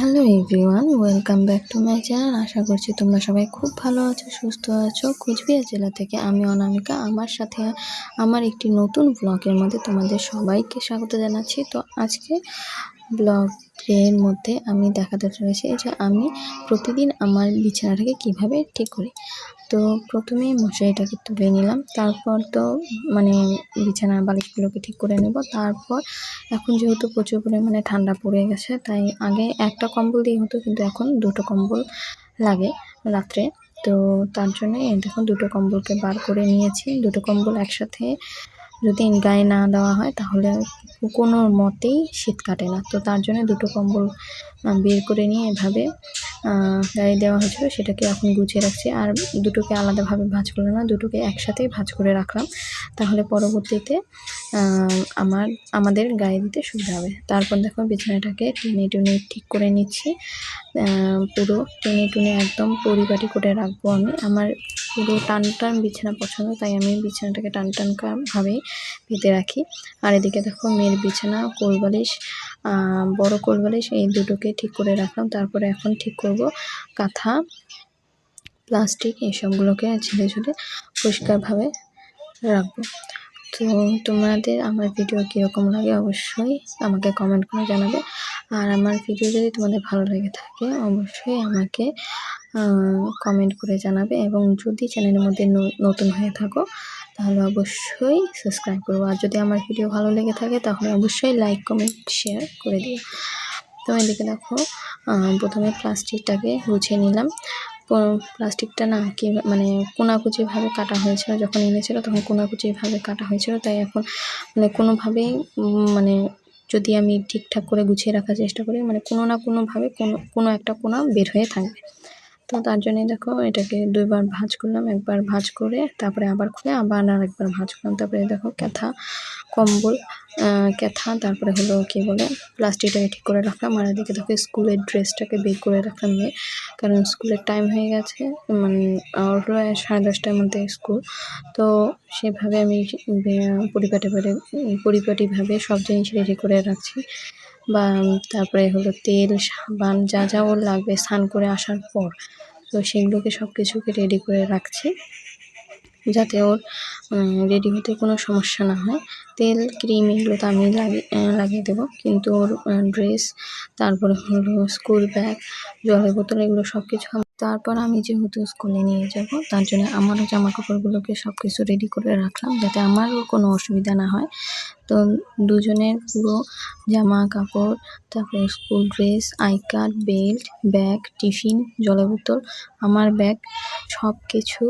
Hello everyone, welcome back to my channel. আশা করছি তোমরা সবাই খুব ভালো আছো, সুস্থ আছো। কোচবিহার জেলা থেকে আমি অনামিকা, আমার সাথে আমার একটি নতুন ব্লগের মধ্যে তোমাদের সবাইকে স্বাগত জানাচ্ছি। তো আজকে ব্লগের মধ্যে আমি দেখাতে চলেছি যে আমি প্রতিদিন আমার বিছানাটাকে কীভাবে ঠিক করি। তো প্রথমেই মশারিটাকে তুলে নিলাম। তারপর তো মানে বিছানার বালিশগুলোকে ঠিক করে নেব। তারপর এখন যেহেতু প্রচুর পরিমাণে ঠান্ডা পড়ে গেছে, তাই আগে একটা কম্বল দিয়ে হতো, কিন্তু এখন দুটো কম্বল লাগে রাত্রে। তো তার জন্য দেখুন দুটো কম্বলকে বার করে নিয়েছি। দুটো কম্বল একসাথে যদি গায়ে না দেওয়া হয়, তাহলে কোনো মতেই শীত কাটে না। তো তার জন্য দুটো কম্বল বের করে নিয়ে এভাবে গায়ে দেওয়া হয়েছিল, সেটাকে এখন গুছিয়ে রাখছি। আর দুটোকে আলাদাভাবে ভাঁজ করলাম না, দুটোকে একসাথেই ভাঁজ করে রাখলাম। তাহলে পরবর্তীতে আমার, আমাদের গায়ে দিতে সুবিধা হবে। তারপর দেখো বিছানাটাকে টেনে টুনে ঠিক করে নিচ্ছি। পুরো টেনে টুনে একদম পরিপাটি করে রাখব আমি। আমার পুরো টান টান বিছানা পছন্দ, তাই আমি বিছানাটাকে টান টান ভাবেই পেতে রাখি। আর এদিকে দেখো মেয়ের বিছানা, কোলবালিশ বড় কোলবালিশ, এই দুটোকে ঠিক করে রাখলাম। তারপরে এখন ঠিক করব কাঁথা, প্লাস্টিক, এসবগুলোকে ঝেড়ে ঝুলে পরিষ্কারভাবে রাখব। তো তোমাদের আমার ভিডিও কীরকম লাগে অবশ্যই আমাকে কমেন্ট করে জানাবে। আর আমার ভিডিও যদি তোমাদের ভালো লেগে থাকে, অবশ্যই আমাকে কমেন্ট করে জানাবে এবং যদি চ্যানেলের মধ্যে নতুন হয়ে থাকো, তাহলে অবশ্যই সাবস্ক্রাইব করব আর যদি আমার ভিডিও ভালো লেগে থাকে, তাহলে অবশ্যই লাইক কমেন্ট শেয়ার করে দিও। তো এদিকে দেখো প্রথমে প্লাস্টিকটাকে গুছিয়ে নিলাম। প্লাস্টিকটা না কি মানে কোনাকুচিভাবে কাটা হয়েছিল, যখন এনেছিল তখন কোনাকুচিভাবে কাটা হয়েছিল। তাই এখন মানে কোনোভাবেই মানে যদি আমি ঠিকঠাক করে গুছিয়ে রাখার চেষ্টা করি মানে কোনো না কোনোভাবে কোনো কোনো একটা কোনা বের হয়ে থাকবে। তো তার জন্যই দেখো এটাকে দুইবার ভাঁজ করলাম, একবার ভাঁজ করে তারপরে আবার খুলে আবার আর একবার ভাঁজ করলাম। তারপরে দেখো ক্যাথা, কম্বল ক্যাথা, তারপরে হলো কি বলে, প্লাস্টিকটাকে ঠিক করে রাখলাম আর এদিকে দেখো স্কুলের ড্রেসটাকে বের করে রাখলাম নিয়ে। কারণ স্কুলের টাইম হয়ে গেছে মানে হলো সাড়ে দশটার মধ্যে স্কুল। তো সেভাবে আমি পরিপাটিভাবে পরিপাটিভাবে সব জিনিস রেডি করে রাখছি। বা তারপরে হলো তেল, সাবান, যা যা ওর লাগবে স্নান করে আসার পর। তো সেগুলোকে সব কিছুকে রেডি করে রাখছি যাতে ওর রেডি হতে কোনো সমস্যা না হয়। তেল ক্রিম এগুলো তো আমি লাগিয়ে লাগিয়ে দেবো। কিন্তু ওর ড্রেস তারপরে হলো স্কুল ব্যাগ জলের বোতল এগুলো সব কিছু তারপর আমি যেহেতু স্কুলে নিয়ে যাব, তার জন্য আমারও জামা কাপড়গুলোকে সব কিছু রেডি করে রাখলাম যাতে আমারও কোনো অসুবিধা না হয়। তো দুজনের পুরো জামা কাপড়, তারপর school dress I card belt bag tiffin জলের বোতল, আমার ব্যাগ সব কিছু